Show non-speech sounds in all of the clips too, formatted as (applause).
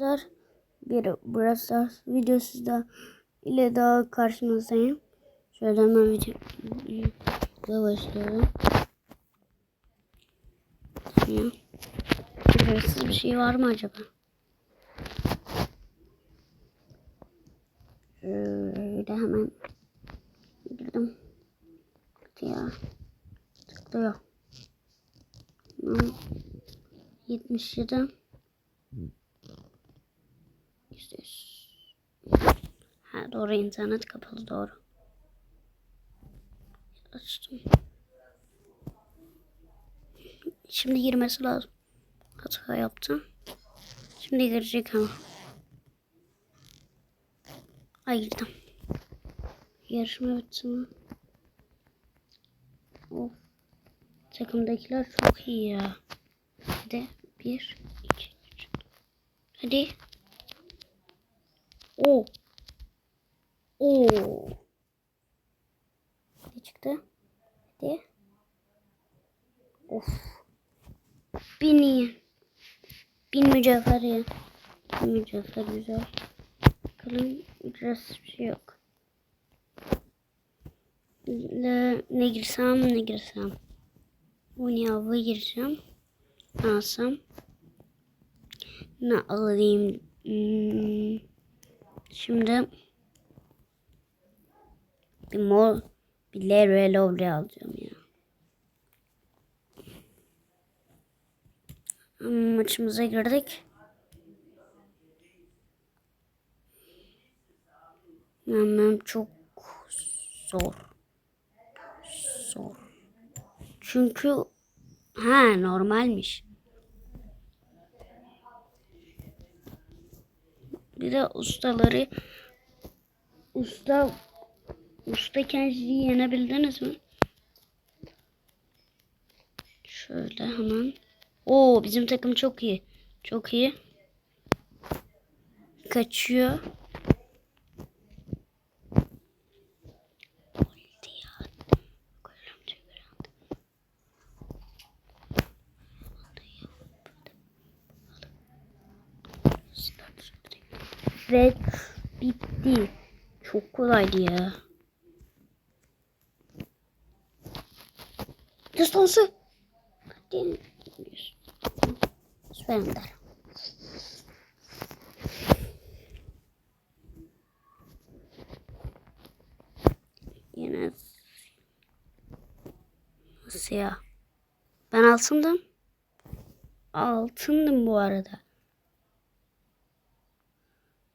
Arkadaşlar bir Stars videosu da ile daha karşınızdayım. Şöyle hemen videoya başlıyorum. Ya. Ücretsiz bir şey var mı acaba? Şöyle hemen girdim. Ya. Tıklıyor. Hmm. 77 Yüzde yüz. Doğru internet kapalı doğru. Açtım. Şimdi girmesi lazım. Hata yaptım. Şimdi girecek ama. Ay girdim. Yarışma bitti mi? Of. Takımdakiler çok iyi ya. Hadi. Bir, iki, üç. Hadi. O. O. Ne çıktı? Hadi. Of. Bin iyi. Bin mücevher ya. Bin mücevher güzel. Bakalım ücretsiz bir şey yok. Ne, ne girsem ne girsem. Oynayava gireceğim. Ne alsam? Ne alayım? Hmm. Şimdi bir mor bir Leroy Lovely alacağım ya. Hmm, Maçımıza girdik. Hemen çok zor. Zor. Çünkü ha normalmiş. Bir de ustaları usta usta kendinizi yenebildiniz mi? Şöyle hemen. Oo bizim takım çok iyi. Çok iyi. Kaçıyor. Ve bitti. Çok kolaydı ya. Distansı. Hadi. Süper Ender. Yine nasıl ya? Ben altındım. Altındım bu arada.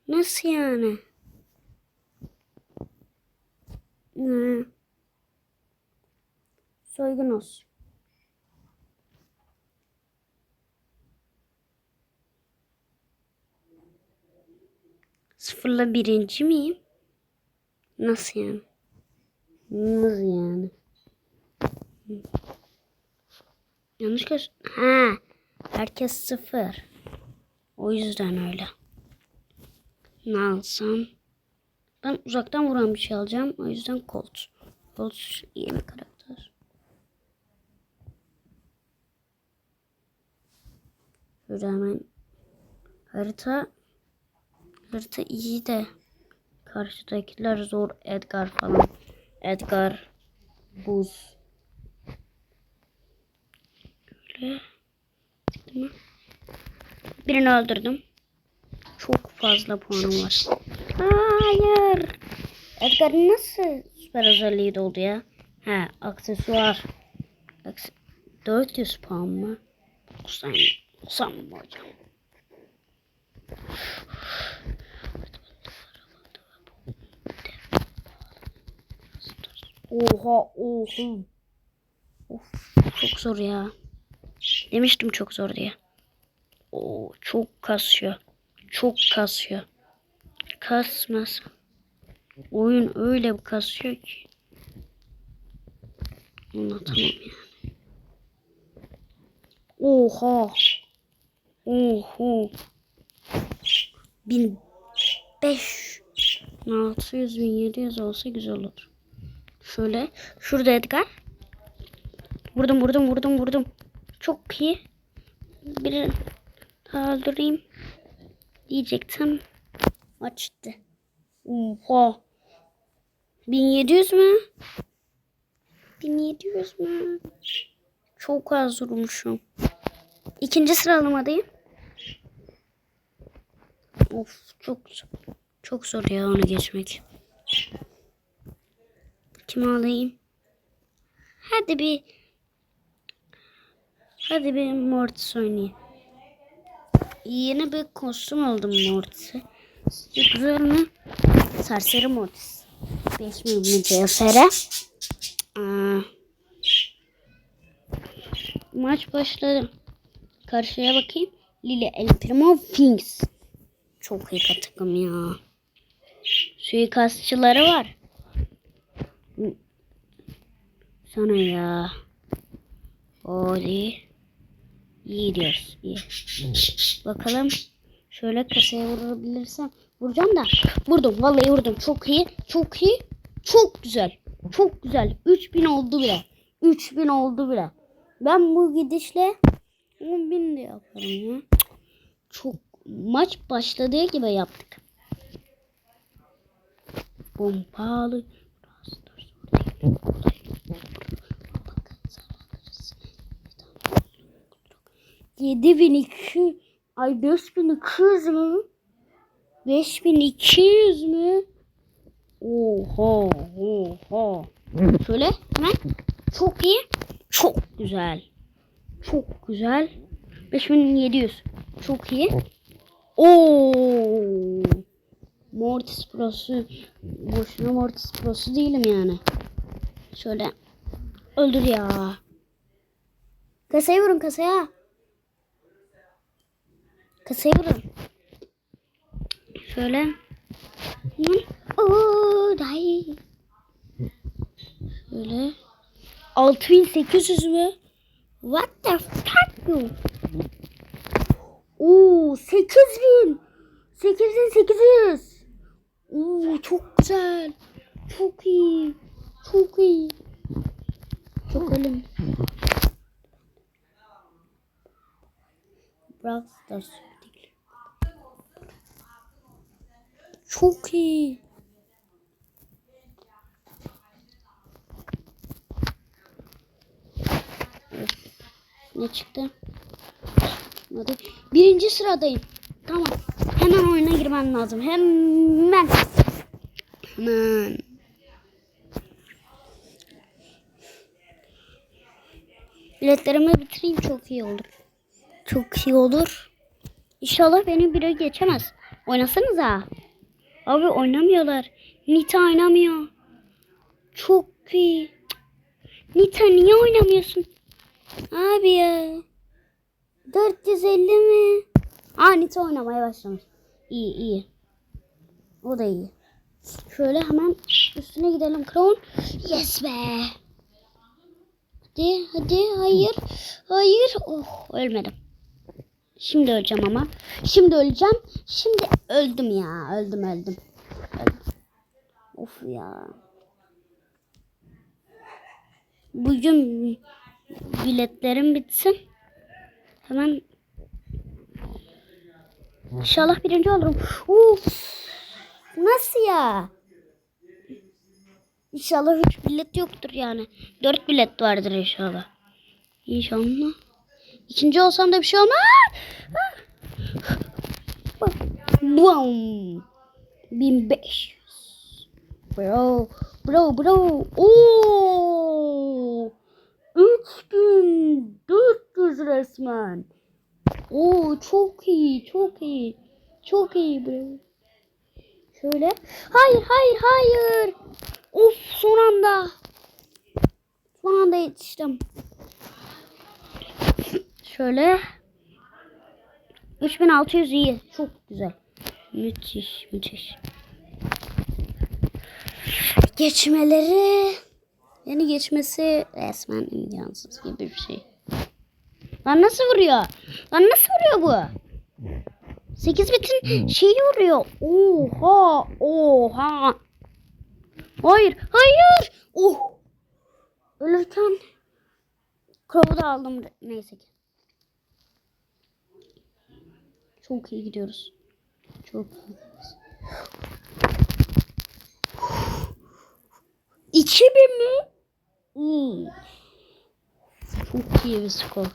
Nasıl yani? Ne? Soygun olsun. Sıfırla birinci miyim? Nasıl yani? Nasıl yani? Yanlış göz... Ha, herkes sıfır. O yüzden öyle. Ne alsam? Ben uzaktan vuran bir şey alacağım. O yüzden Colt. Colt iyi bir Şöyle hemen harita harita iyi de karşıdakiler zor. Edgar falan. Edgar buz. Mi? Birini öldürdüm. Çok fazla puanım var. Hayır. Edgar nasıl süper özelliği doldu ya? He aksesuar. Akse 400 puan mı? 90, 90 mı hocam? Oha oha. Of, çok zor ya. Demiştim çok zor diye. Oo, çok kasıyor. Çok kasıyor. Kasmaz. Oyun öyle kasıyor ki. Anlatamam yani. Oha. Oho. Bin beş. 600 bin 700 olsa güzel olur. Şöyle. Şurada Edgar. Vurdum vurdum vurdum vurdum. Çok iyi. Bir öldüreyim. diyecektim. Açtı. Oha. 1700 mü? 1700 mü? Çok az vurmuşum. İkinci sıralamadayım. Of çok çok zor ya onu geçmek. Kimi alayım? Hadi bir Hadi bir Mortis oynayayım. Yeni bir kostüm aldım Mortis'e. Güzel mi? Serseri Mortis. 5000 CFR. Aa, maç başladı. Karşıya bakayım. Lili El Primo Finks. Çok iyi takım ya. Suikastçıları var. Sana ya. O değil. İyi diyoruz. iyi. Bakalım. Şöyle kasaya vurabilirsem. Vuracağım da. Vurdum. Vallahi vurdum. Çok iyi. Çok iyi. Çok güzel. Çok güzel. 3000 oldu bile. 3000 oldu bile. Ben bu gidişle 10.000 de yaparım ya. Çok maç başladığı gibi yaptık. Pompalı. Yedi bin iki ay beş bin iki yüz mü? Beş bin iki yüz mü? Oha oha. Şöyle hemen çok iyi. Çok güzel. Çok güzel. 5700. Çok iyi. Oo. Mortis Pro'su. Boşuna Mortis Pro'su değilim yani. Şöyle. Öldür ya. Kasaya vurun kasaya. Kasaya vurun. Şöyle. Oo, dayı. Şöyle. 6800 mü? What the fuck? Oo 8000. 8800. Oo çok güzel. Çok iyi. Çok iyi. Çok ölüm. Brawl Stars. Çok iyi. Ne çıktı? Hadi. Birinci sıradayım. Tamam. Hemen oyuna girmem lazım. Hemen. Hemen. Biletlerimi bitireyim çok iyi olur. Çok iyi olur. İnşallah beni biri geçemez. Oynasanız ha. Abi oynamıyorlar. Nita oynamıyor. Çok iyi. Nita niye oynamıyorsun? Abi ya. 450 mi? Aa Nita oynamaya başlamış. İyi iyi. O da iyi. Şöyle hemen üstüne gidelim Crown. Yes be. Hadi hadi hayır. Hayır. Oh ölmedim. Şimdi öleceğim ama. Şimdi öleceğim. Şimdi öldüm ya. Öldüm öldüm. öldüm. Of ya. Bugün biletlerim bitsin. Hemen İnşallah birinci olurum. Uf. Nasıl ya? İnşallah üç bilet yoktur yani. Dört bilet vardır inşallah. İnşallah. İkinci olsam da bir şey olmaz. Boom. 1500. Bro. Bro bro. Oo. 3400 resmen. Oo çok iyi, çok iyi. Çok iyi bro. Şöyle. Hayır, hayır, hayır. Of son anda. Son anda yetiştim. Şöyle. 3600 iyi. Çok güzel. Müthiş, müthiş. Geçmeleri yani geçmesi resmen imkansız gibi bir şey. Lan nasıl vuruyor? Lan nasıl vuruyor bu? 8 bitin şeyi vuruyor. Oha, oha. Hayır, hayır. Oh. Ölürken Crow'u da aldım. Neyse ki. Çok iyi gidiyoruz. Çok iyi. İki bin mi? Hmm. Çok iyi bir skor.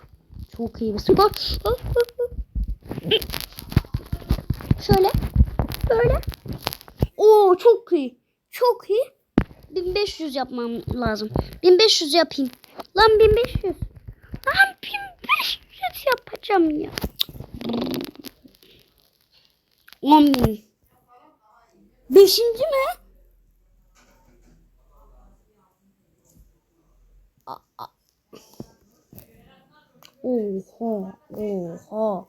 Çok iyi bir skor. Şöyle. Böyle. Oo çok iyi. Çok iyi. 1500 yapmam lazım. 1500 yapayım. Lan 1500. Lan 1500 yapacağım ya. 10 bin. Beşinci mi? Oha, oha.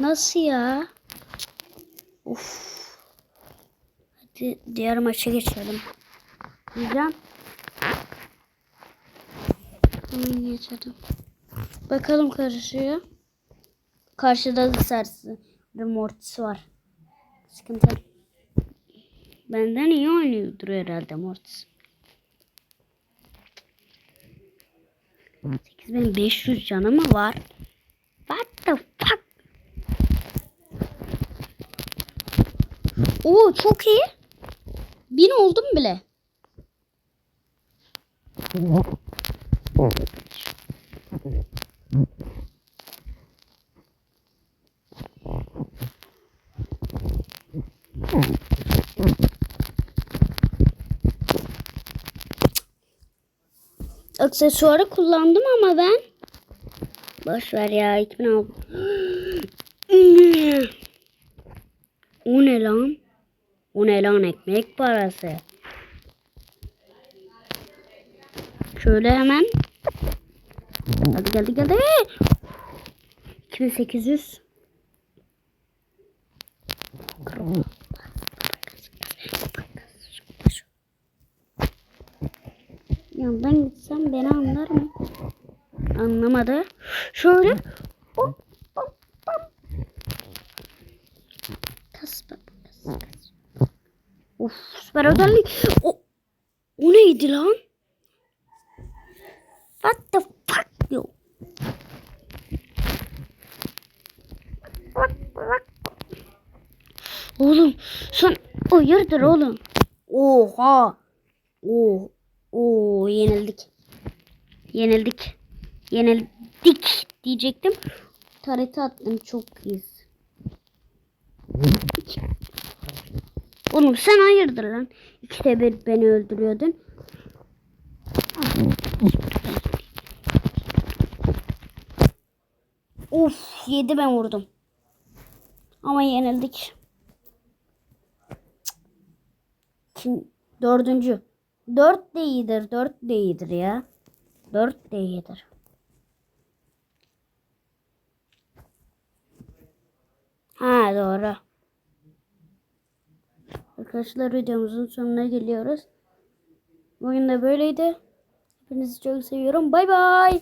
Nasıl ya? Of. Hadi diğer maça geçelim. Diyeceğim. Hemen geçelim. Bakalım karışıyor. Karşıda da sersi Mortis var. Sıkıntı. Benden iyi oynuyordur herhalde Mortis. 8500 canı mı var? What the fuck? Oo çok iyi. Bin oldum bile. Aksesuarı kullandım ama ben. Boş ver ya 2006. o (gasps) ne lan? O ne lan ekmek parası? Şöyle hemen. Hadi geldi geldi. 2800. Yandan gitsem beni anlar mı? Anlamadı. Şöyle. Hop, hop, hop. Kas, kas. Of süper özellik. O, o neydi lan? What the fuck yo? Oğlum sen hayırdır oğlum? Oha. Oo. Oo yenildik. Yenildik. Yenildik diyecektim. Tarete attım çok iyiyiz. Oğlum sen hayırdır lan? İkide bir beni öldürüyordun. Of yedi ben vurdum. Ama yenildik. Kim? Dördüncü. Dört de iyidir. Dört de iyidir ya. Dört de iyidir. Ha doğru. Arkadaşlar videomuzun sonuna geliyoruz. Bugün de böyleydi. Hepinizi çok seviyorum. Bay bay.